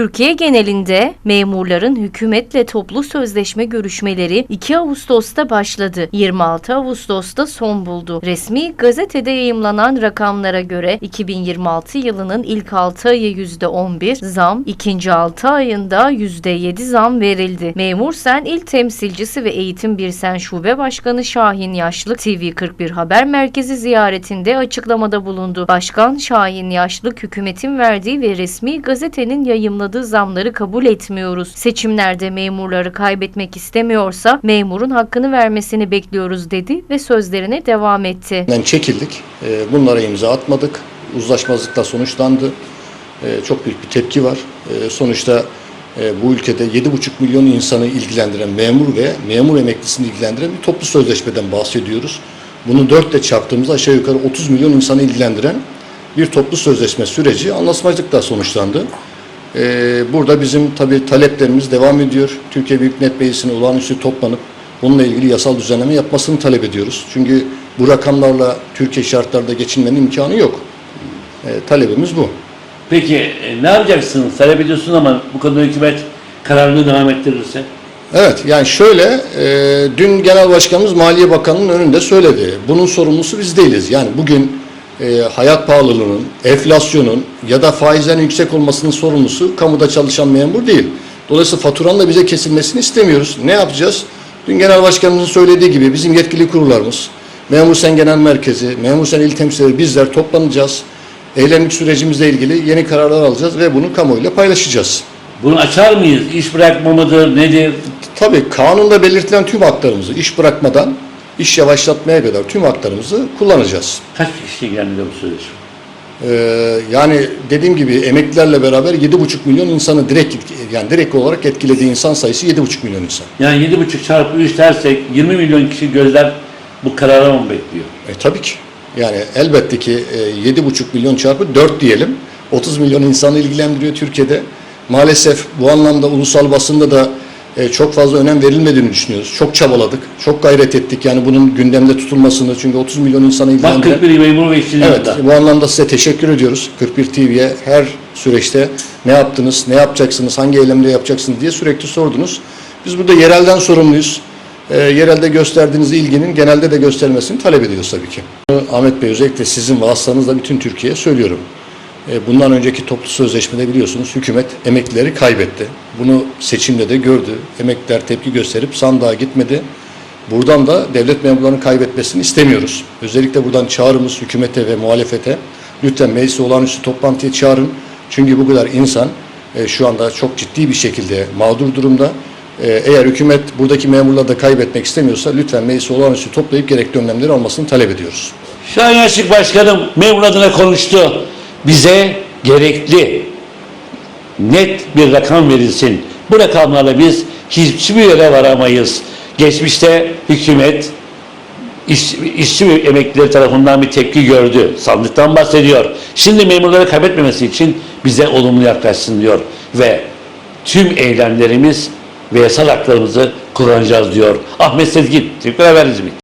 Türkiye genelinde memurların hükümetle toplu sözleşme görüşmeleri 2 Ağustos'ta başladı. 26 Ağustos'ta son buldu. Resmi gazetede yayımlanan rakamlara göre 2026 yılının ilk 6 ayı %11 zam, ikinci 6 ayında %7 zam verildi. Memur Sen İl Temsilcisi ve Eğitim Birsen Şube Başkanı Şahin Yaşlık TV41 Haber Merkezi ziyaretinde açıklamada bulundu. Başkan Şahin Yaşlık hükümetin verdiği ve resmi gazetenin yayımladığı zamları kabul etmiyoruz. Seçimlerde memurları kaybetmek istemiyorsa memurun hakkını vermesini bekliyoruz dedi ve sözlerine devam etti. Çekildik. E, Bunlara imza atmadık. Uzlaşmazlıkla sonuçlandı. E, Çok büyük bir tepki var. E, Sonuçta e, bu ülkede 7,5 milyon insanı ilgilendiren memur ve memur emeklisini ilgilendiren bir toplu sözleşmeden bahsediyoruz. Bunu dörtle çarptığımızda aşağı yukarı 30 milyon insanı ilgilendiren bir toplu sözleşme süreci anlaşmazlıkla sonuçlandı. E, Burada bizim tabii taleplerimiz devam ediyor. Türkiye Büyük Millet Meclisi'ne olağanüstü toplanıp bununla ilgili yasal düzenleme yapmasını talep ediyoruz. Çünkü bu rakamlarla Türkiye şartlarında geçinmenin imkanı yok. E, talebimiz bu. Peki e, ne yapacaksınız? Talep ediyorsun ama bu konuda hükümet kararını devam ettirirse? Evet yani şöyle e, dün Genel Başkanımız Maliye Bakanı'nın önünde söyledi. Bunun sorumlusu biz değiliz. Yani bugün e, hayat pahalılığının, enflasyonun ya da faizlerin yüksek olmasının sorumlusu kamuda çalışan memur değil. Dolayısıyla faturanın da bize kesilmesini istemiyoruz. Ne yapacağız? Dün Genel Başkanımızın söylediği gibi bizim yetkili kurullarımız, Memur Sen Genel Merkezi, Memur Sen İl Temsilcileri bizler toplanacağız. Eylemlik sürecimizle ilgili yeni kararlar alacağız ve bunu kamuoyuyla paylaşacağız. Bunu açar mıyız? İş bırakma mıdır? Nedir? Tabii kanunda belirtilen tüm haklarımızı iş bırakmadan iş yavaşlatmaya kadar tüm haklarımızı kullanacağız. Kaç kişi ilgilendiriyor bu sözleşme? Ee, yani dediğim gibi emeklilerle beraber 7,5 milyon insanı direkt yani direkt olarak etkilediği insan sayısı 7,5 milyon insan. Yani 7,5 çarpı 3 dersek 20 milyon kişi gözler bu karara mı bekliyor? E, tabii ki. Yani elbette ki e, 7,5 milyon çarpı 4 diyelim. 30 milyon insanı ilgilendiriyor Türkiye'de. Maalesef bu anlamda ulusal basında da e, çok fazla önem verilmediğini düşünüyoruz. Çok çabaladık, çok gayret ettik yani bunun gündemde tutulmasını. Çünkü 30 milyon insanı Bak ilgilendiren... 41 memur ve işçinin Evet, yanında. bu anlamda size teşekkür ediyoruz. 41 TV'ye her süreçte ne yaptınız, ne yapacaksınız, hangi eylemleri yapacaksınız diye sürekli sordunuz. Biz burada yerelden sorumluyuz. Ee, yerelde gösterdiğiniz ilginin genelde de göstermesini talep ediyoruz tabii ki. Ahmet Bey özellikle sizin vasıtanızla bütün Türkiye'ye söylüyorum. Ee, bundan önceki toplu sözleşmede biliyorsunuz hükümet emeklileri kaybetti. Bunu seçimde de gördü. Emekliler tepki gösterip sandığa gitmedi. Buradan da devlet memurlarının kaybetmesini istemiyoruz. Özellikle buradan çağrımız hükümete ve muhalefete lütfen meclise olağanüstü toplantıya çağırın. Çünkü bu kadar insan e, şu anda çok ciddi bir şekilde mağdur durumda. E, eğer hükümet buradaki memurları da kaybetmek istemiyorsa lütfen meclise olağanüstü toplayıp gerekli önlemleri almasını talep ediyoruz. Şahin Yaşık Başkanım memur adına konuştu. Bize gerekli net bir rakam verilsin. Bu rakamlarla biz hiçbir yere varamayız. Geçmişte hükümet iş, işçi ve emeklileri tarafından bir tepki gördü. Sandıktan bahsediyor. Şimdi memurları kaybetmemesi için bize olumlu yaklaşsın diyor. Ve tüm eylemlerimiz ve yasal haklarımızı kullanacağız diyor. Ahmet Sezgin, Türkler Haber Hizmi.